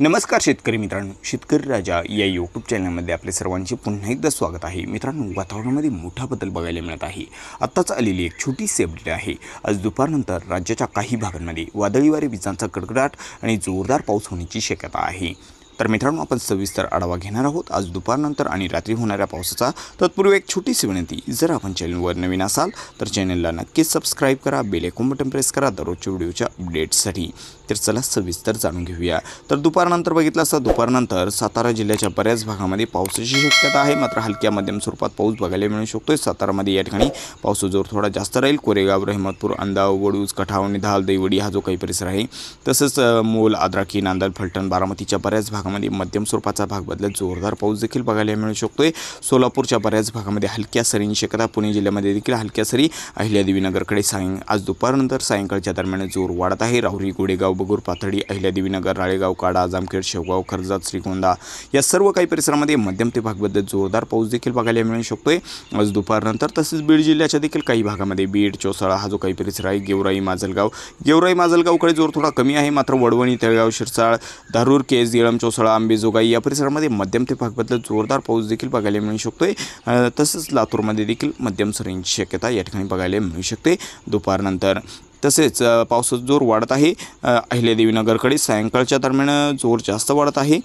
नमस्कार शेतकरी मित्रांनो शेतकरी राजा या यूट्यूब चॅनलमध्ये आपले सर्वांचे पुन्हा एकदा स्वागत आहे. मित्रांनो वातावरणामध्ये मोठा बदल बघायला मिळत आहे. आत्ताच आलेली एक छोटीशी अपडेट आहे. आज दुपारनंतर राज्याच्या काही भागांमध्ये वादळी वारे विजांचा कडकडाट आणि जोरदार पाऊस होण्याची शक्यता आहे. तर मित्रांनो आपण सविस्तर आढावा घेणार आहोत. आज दुपारनंतर आणि रात्री होणाऱ्या पावसाचा तत्पूर्वी एक छोटीशी विनंती. जर आपण चॅनलवर नवीन असाल तर चॅनलला नक्कीच सबस्क्राईब करा बेल आयकॉन बटन प्रेस करा दररोजच्या व्हिडिओच्या अपडेट्ससाठी तर चला सविस्तर जाणून घेऊया. तर दुपारनंतर बघितलं असता दुपारनंतर सातारा जिल्ह्याच्या बऱ्याच भागामध्ये पावसाची शक्यता आहे. मात्र हलक्या मध्यम स्वरूपात पाऊस बघायला मिळू शकतोय. सातारामध्ये या ठिकाणी पावसाचा जोर थोडा जास्त राहील. कोरेगाव रहमतपूर अंदाव वडूज कठाव निधाल दैवडी हा जो काही परिसर आहे तसंच मोल आद्राकी नांदल फलटण बारामतीच्या बऱ्याच भागामध्ये मध्यम स्वरूपाचा भाग बदलत जोरदार पाऊस देखील बघायला मिळू शकतोय. सोलापूरच्या बऱ्याच भागामध्ये हलक्या सरींची शक्यता पुणे जिल्ह्यामध्ये देखील हलक्या सरी. अहिल्यादेवीनगरकडे सायं आज दुपारनंतर सायंकाळच्या दरम्यान जोर वाढत आहे. राहुरी गोडेगाव बगूर पाथडी अहिल्यादेवीनगर राळेगाव काडा जामखेड शेवगाव कर्जत श्रीगोंदा या सर्व काही परिसरामध्ये मध्यम ते भाग बदलत जोरदार पाऊस देखील बघायला मिळू शकतोय. आज दुपारनंतर तसेच बीड जिल्ह्याच्या देखील काही भागामध्ये बीड चोसाळा हा जो काही परिसर आहे गेवराई माजलगाव. गेवराई माजलगावकडे जोर थोडा कमी आहे. मात्र वडवणी तळगाव शिरसाळ धारूर केस येळम पावसाळा आंबेजोगाई या परिसरामध्ये मध्यम ते भागबद्दल जोरदार पाऊस देखील बघायला मिळू शकतोय. तसंच लातूरमध्ये देखील मध्यम सरींची शक्यता या ठिकाणी बघायला मिळू शकते दुपारनंतर. तसेच पावसाचा जोर वाढत आहे. अहिल्यादेवीनगरकडे सायंकाळच्या दरम्यान जोर जास्त वाढत आहे.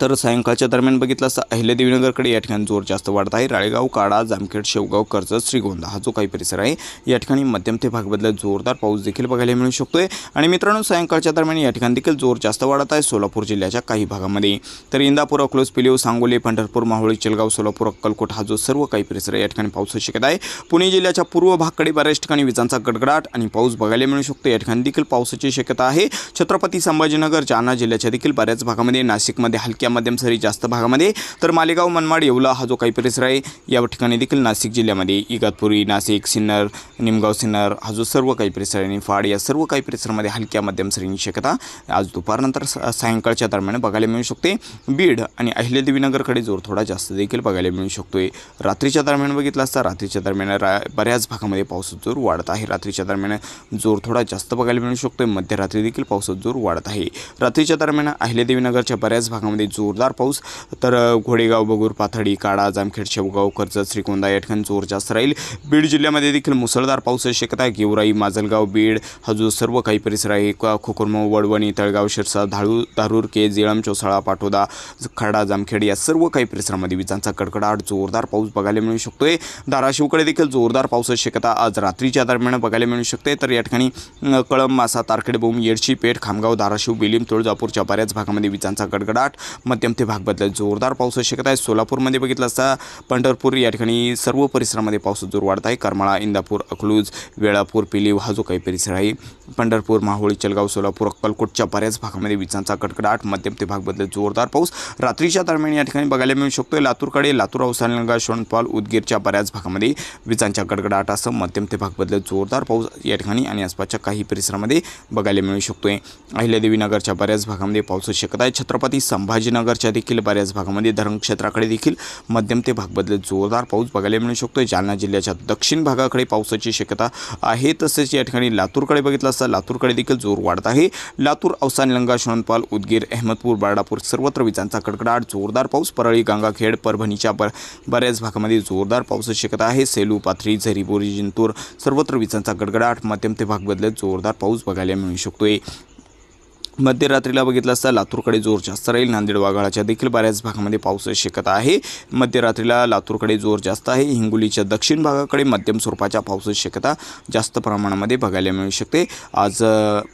तर सायंकाळच्या दरम्यान बघितलं असता अहिल्यादेवीनगरकडे या ठिकाणी जोर जास्त वाढत आहे. राळेगाव काडा जामखेड शेवगाव कर्जत श्रीगोंदा हा जो काही परिसर आहे या ठिकाणी मध्यम ते भाग जोरदार पाऊस देखील बघायला मिळू शकतोय. आणि मित्रांनो सायंकाळच्या दरम्यान या ठिकाणी देखील जोर जास्त वाढत आहे सोलापूर जिल्ह्याच्या काही भागामध्ये. तर इंदापूर अकलोज पिलेव सांगोली पंढरपूर माहुळी चलगाव सोलापूर अक्कलकोट हा जो सर्व काही परिसर आहे या ठिकाणी पाऊस शक्यता आहे. पुणे जिल्ह्याच्या पूर्व भागकडे बऱ्याच ठिकाणी विजांचा गडगडाट आणि पाऊस बघायला मिळू शकतो. या ठिकाणी देखील पावसाची शक्यता आहे. छत्रपती संभाजीनगर जालना जिल्ह्याच्या देखील बऱ्याच भागामध्ये नाशिकमध्ये हलक्या मध्यम सरी जास्त भागामध्ये. तर मालेगाव मनमाड येवला हा जो काही परिसर आहे या ठिकाणी देखील नाशिक जिल्ह्यामध्ये इगतपुरी नाशिक सिन्नर निमगाव सिन्नर हा जो सर्व काही परिसर आहे निफाड या सर्व काही परिसरामध्ये हलक्या मध्यम सरींची शक्यता आज दुपारनंतर सायंकाळच्या दरम्यान बघायला मिळू शकते. बीड आणि अहिल्यादेवीनगरकडे जोर थोडा जास्त देखील बघायला मिळू शकतोय. रात्रीच्या दरम्यान बघितलं असता रात्रीच्या दरम्यान रा बऱ्याच भागामध्ये पावसाचा जोर वाढत आहे. रात्रीच्या दरम्यान जोर थोडा जास्त बघायला मिळू शकतोय. मध्यरात्री देखील पावसाचा जोर वाढत आहे. रात्रीच्या दरम्यान अहिल्यादेवीनगरच्या बऱ्याच भागामध्ये जोरदार पाऊस. तर घोडेगाव बगूर पाथडी काडा जामखेड शेवगाव कर्जत श्रीकोंदा या ठिकाणी जोर जास्त राहील बीड जिल्ह्यामध्ये देखील मुसळधार पावसाची शक्यता आहे. गेवराई माजलगाव बीड हा जो सर्व काही परिसर आहे. का वडवणी तळगाव शिरसा धाळू धारूर के जेळम चोसाळा पाटोदा खडा जामखेड या सर्व काही परिसरामध्ये विजांचा कडकडाट जोरदार पाऊस बघायला मिळू शकतोय. धाराशिवकडे देखील जोरदार पावसाची शक्यता आज रात्रीच्या दरम्यान बघायला मिळू शकते तर या ठिकाणी कळंब मासा तारखेड बोम येडशी पेठ खामगाव धाराशिव बेलीम तुळजापूरच्या बऱ्याच भागामध्ये विजांचा गडगडाट मध्यम ते भाग बदलत जोरदार पावसाची शक्यता आहे. सोलापूरमध्ये बघितलं असता पंढरपूर या ठिकाणी सर्व परिसरामध्ये पाऊस जोर वाढत आहे. करमाळा इंदापूर अकलूज वेळापूर पिलीव हा जो काही परिसर आहे पंढरपूर माहोळी चलगाव सोलापूर अक्कलकोटच्या बऱ्याच भागामध्ये विजांचा कडकडाट मध्यम ते भाग बदलत जोरदार पाऊस. रात्रीच्या दरम्यान या ठिकाणी बघायला मिळू शकतोय लातूरकडे लातूर अवसानगंगा शोणपाल उदगीरच्या बऱ्याच भागामध्ये विजांच्या कडकडाटासह मध्यम ते भाग बदलत जोरदार पाऊस या ठिकाणी आणि आसपासच्या काही परिसरामध्ये बघायला मिळू शकतोय. अहिल्यादेवी नगरच्या बऱ्याच भागामध्ये पावसाची शक्यता आहे. छत्रपती संभाजी नगरच्या देखील बऱ्याच भागामध्ये धरण क्षेत्राकडे देखील मध्यम ते भाग बदलत जोरदार पाऊस बघायला मिळू शकतो जालना जिल्ह्याच्या दक्षिण भागाकडे पावसाची शक्यता आहे. तसेच या ठिकाणी लातूरकडे बघितलं असता लातूरकडे देखील जोर वाढत आहे. लातूर अवसान लंगा शोणपाल उदगीर अहमदपूर बारडापूर सर्वत्र विजांचा कडकडाट जोरदार पाऊस परळी गंगाखेड परभणीच्या बर बऱ्याच भागामध्ये जोरदार पावसाची शक्यता आहे. सेलू पाथरी झरीबोरी जिंतूर सर्वत्र विजांचा गडगडाट मध्यम ते भाग बदलत जोरदार पाऊस बघायला मिळू शकतोय. मध्यरात्रीला बघितलं असता लातूरकडे जोर जास्त राहील नांदेड वाघाळाच्या देखील बऱ्याच भागामध्ये पाऊस शक्यता आहे. मध्यरात्रीला लातूरकडे जोर जास्त आहे. हिंगोलीच्या दक्षिण भागाकडे मध्यम स्वरूपाच्या पावसाची शक्यता जास्त प्रमाणामध्ये बघायला मिळू शकते. आज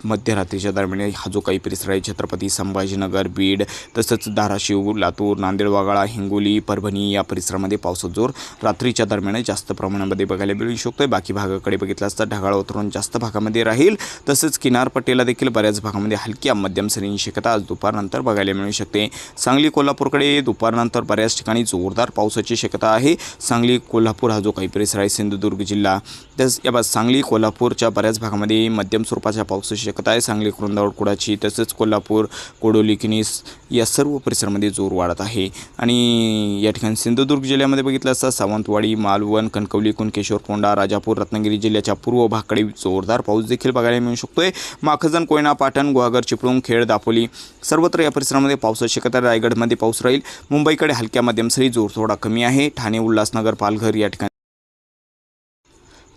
मध्यरात्रीच्या दरम्यान हा जो काही परिसर आहे छत्रपती संभाजीनगर बीड तसंच धाराशिव लातूर नांदेड वाघाळा हिंगोली परभणी या परिसरामध्ये पावसाचा जोर रात्रीच्या दरम्यान जास्त प्रमाणामध्ये बघायला मिळू शकतो बाकी भागाकडे बघितलं असता ढगाळ उतरून जास्त भागामध्ये राहील. तसंच किनारपट्टीला देखील बऱ्याच भागामध्ये या मध्यम सरींची शक्यता आज दुपारनंतर बघायला मिळू शकते. सांगली कोल्हापूरकडे दुपारनंतर बऱ्याच ठिकाणी जोरदार पावसाची शक्यता आहे. सांगली कोल्हापूर हा जो काही परिसर आहे सिंधुदुर्ग जिल्हा तस या सांगली कोल्हापूरच्या बऱ्याच भागामध्ये मध्यम स्वरूपाच्या पावसाची शक्यता आहे सांगली कुरुंदावड कुडाची तसंच कोल्हापूर कोडोली किनीस या सर्व परिसरामध्ये जोर वाढत आहे. आणि या ठिकाणी सिंधुदुर्ग जिल्ह्यामध्ये बघितलं असता सावंतवाडी मालवण कणकवली कुणकेश्वर कोंडा राजापूर रत्नागिरी जिल्ह्याच्या पूर्व भागाकडे जोरदार पाऊस देखील बघायला मिळू शकतोय. माखजन कोयना पाटण गुहागर चिपळूण चिपळूण खेड दापोली सर्वत्र या परिसरामध्ये पावसाची शक्यता रायगडमध्ये पाऊस राहील. मुंबईकडे हलक्या मध्यम सरी जोर थोडा कमी आहे. ठाणे उल्हासनगर पालघर या ठिकाणी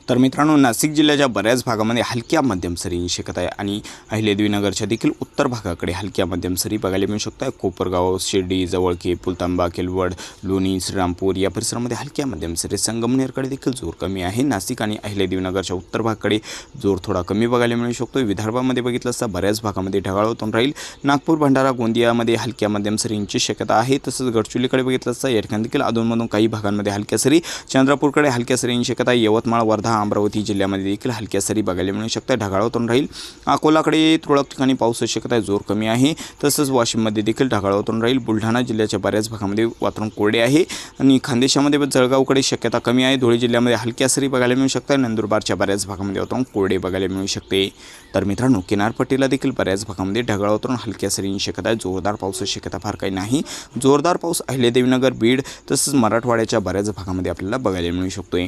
तर मित्रांनो नाशिक जिल्ह्याच्या बऱ्याच भागामध्ये हलक्या मध्यम सरींची शक्यता आहे आणि अहिल्यादेवीनगरच्या देखील उत्तर भागाकडे हलक्या मध्यम सरी बघायला मिळू शकतात. कोपरगाव शिर्डी जवळके पुलतांबा केलवड लोणी श्रीरामपूर या परिसरामध्ये हलक्या मध्यम सरी संगमनेरकडे देखील जोर कमी आहे. नाशिक आणि अहिल्यादेवीनगरच्या उत्तर भागाकडे जोर थोडा कमी बघायला मिळू शकतो विदर्भामध्ये बघितलं असता बऱ्याच भागामध्ये ढगाळ होतून राहील. नागपूर भंडारा गोंदियामध्ये हलक्या मध्यम सरींची शक्यता आहे. तसंच गडचुलीकडे बघितलं असता या ठिकाणी देखील अधूनमधून काही भागांमध्ये हलक्या सरी. चंद्रपूरकडे हलक्या सरींची शक्यता आहे. यवतमाळ वर्धा अमरावती जिल्ह्यामध्ये देखील हलक्या सरी बघायला मिळू शकतात. ढगाळ होतून राहील अकोलाकडे तुरळक ठिकाणी पावसाची शक्यता आहे. जोर कमी आहे. तसंच वाशिममध्ये देखील ढगाळ होतून राहील. बुलढाणा जिल्ह्याच्या बऱ्याच भागामध्ये वातावरण कोरडे आहे. आणि खानदेशामध्ये जळगावकडे शक्यता कमी आहे. धुळे जिल्ह्यामध्ये हलक्या सरी बघायला मिळू शकतात. नंदुरबारच्या बऱ्याच भागामध्ये वातावरण कोरडे बघायला मिळू शकते. तर मित्रांनो किनारपट्टीला देखील बऱ्याच भागामध्ये ढगाळ वातावरण हलक्या सरींची शक्यता आहे. जोरदार पावसाची शक्यता फार काही नाही. जोरदार पाऊस अहिल्यादेवीनगर बीड तसंच मराठवाड्याच्या बऱ्याच भागामध्ये आपल्याला बघायला मिळू शकतोय.